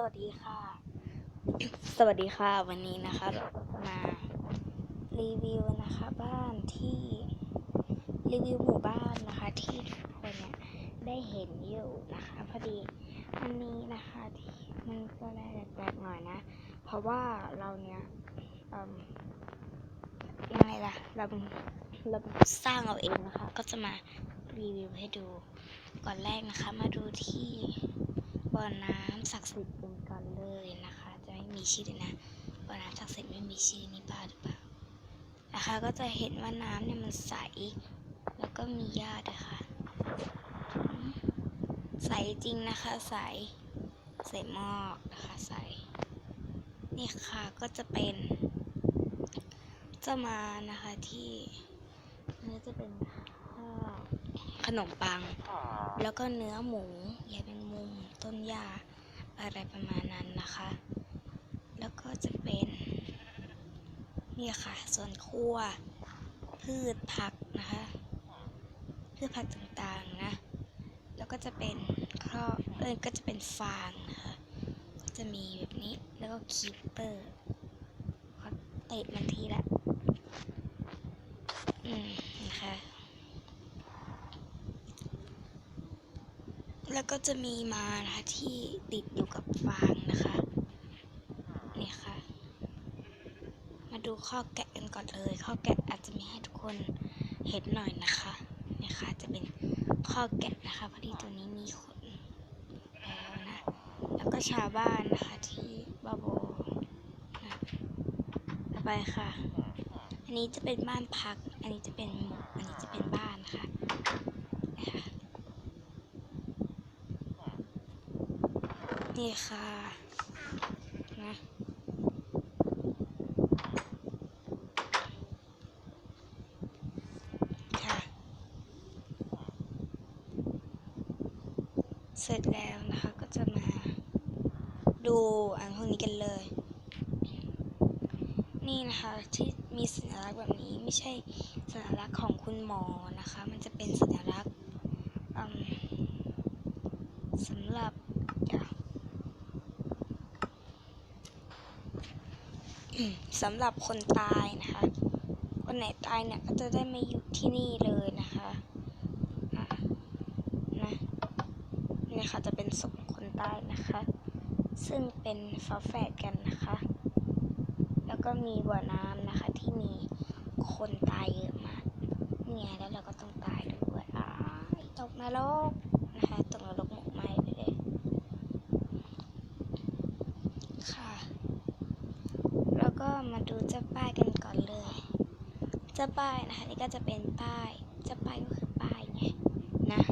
สวัสดีค่ะ สวัสดีค่ะวันนี้นะคะเราก็จะมารีวิวนะคะบ้านที่รีวิวหมู่บ้านนะคะ ที่ทุกคนเนี่ยได้เห็นอยู่นะคะ พอดีวันนี้นะคะที่มันก็ได้แปลกๆหน่อยนะ เพราะว่าเราเนี่ยเอิ่มยังไงล่ะเราเราสร้างเอาเองนะคะ ก็จะมารีวิวให้ดูก่อนแรกนะคะ มาดูที่บ่อน้ำ ศักดิ์สิทธิ์กันก่อนเลยนะคะ จะไม่มีชื่อเลยนะบ่อน้ำศักดิ์สิทธิ์ไม่มีชื่อนี่บ้าหรือเปล่านะคะก็จะเห็นว่าน้ำเนี่ยมันใส แล้วก็มีหญ้าด้วยค่ะ ใสจริงนะคะใสใสมากนะคะใสนี่ค่ะก็จะเป็นจะมานะคะที่นี่จะเป็นข้าวขนมปัง แล้วก็เนื้อหมูยาเป็นมุมต้นหญ้า อะไรประมาณนั้นนะคะ แล้วก็จะเป็นนี่ค่ะ ส่วนครัว พืชผักนะคะ พืชผักต่างๆนะ แล้วก็จะเป็นครอบเอ้ก็จะเป็นฟางนะคะก็จะมีแบบนี้ แล้วก็คีปเปอร์เขาเตะมันทีละ อืม นะคะ แล้วก็จะมีมานะคะที่ติดอยู่กับฟางนะคะนี่ค่ะ มาดูข้อแกะกันก่อนเลย ข้อแกะอาจจะมีให้ทุกคนเห็นหน่อยนะคะนี่ค่ะจะเป็นข้อแกะนะคะพอดีตัวนี้มีขนแล้วนะแล้วก็ชาวบ้านนะคะที่บาโบนะต่อไปค่ะ อันนี้จะเป็นบ้านพัก อันนี้จะเป็นหมู่อันนี้จะเป็นบ้านค่ะนะคะ นี่ค่ะนะค่ะ เสร็จแล้วนะคะก็จะมาดูอันพวกนี้กันเลย นี่นะคะที่มีสัญลักษณ์แบบนี้ไม่ใช่สัญลักษณ์ของคุณหมอนะคะ มันจะเป็นสัญลักษณ์สำหรับเดี๋ยวอืม สำหรับคนตายนะคะคนไหนตายเนี่ยก็จะได้มาอยู่ที่นี่เลยนะคะนะนี่ค่ะจะเป็นศพคนตายนะคะ ซึ่งเป็นฝาแฝดกันนะคะ แล้วก็มีบ่อน้ำนะคะที่มีคนตายเยอะมากเนี่ยแล้วเราก็ต้องตายด้วยอ้าตกนรกนะคะตกนรกหมกไหมไปเลยค่ะ แล้วก็ มาดูเจ้าป้ายกันก่อนเลย เจ้าป้ายนะคะนี่ก็จะเป็นป้าย เจ้าป้ายก็คือป้ายไงนะ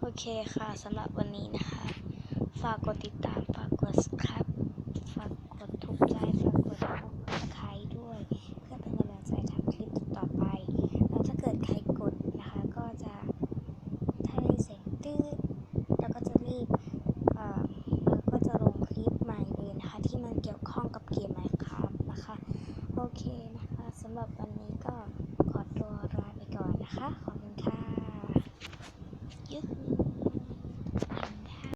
โอเคค่ะสำหรับวันนี้นะคะ ฝากกดติดตาม ฝากกด subscribe ฝากกดถูกใจฝากกดตะไครด้วย เพื่อเป็นกำลังใจทำคลิปต่อไป แล้วถ้าเกิดใครกดนะคะก็จะถ้าได้เสียงตืดแล้วก็จะรีบ เอ่อแล้วก็จะลงคลิปใหม่เลยนะคะที่มันเกี่ยวข้องกับเกม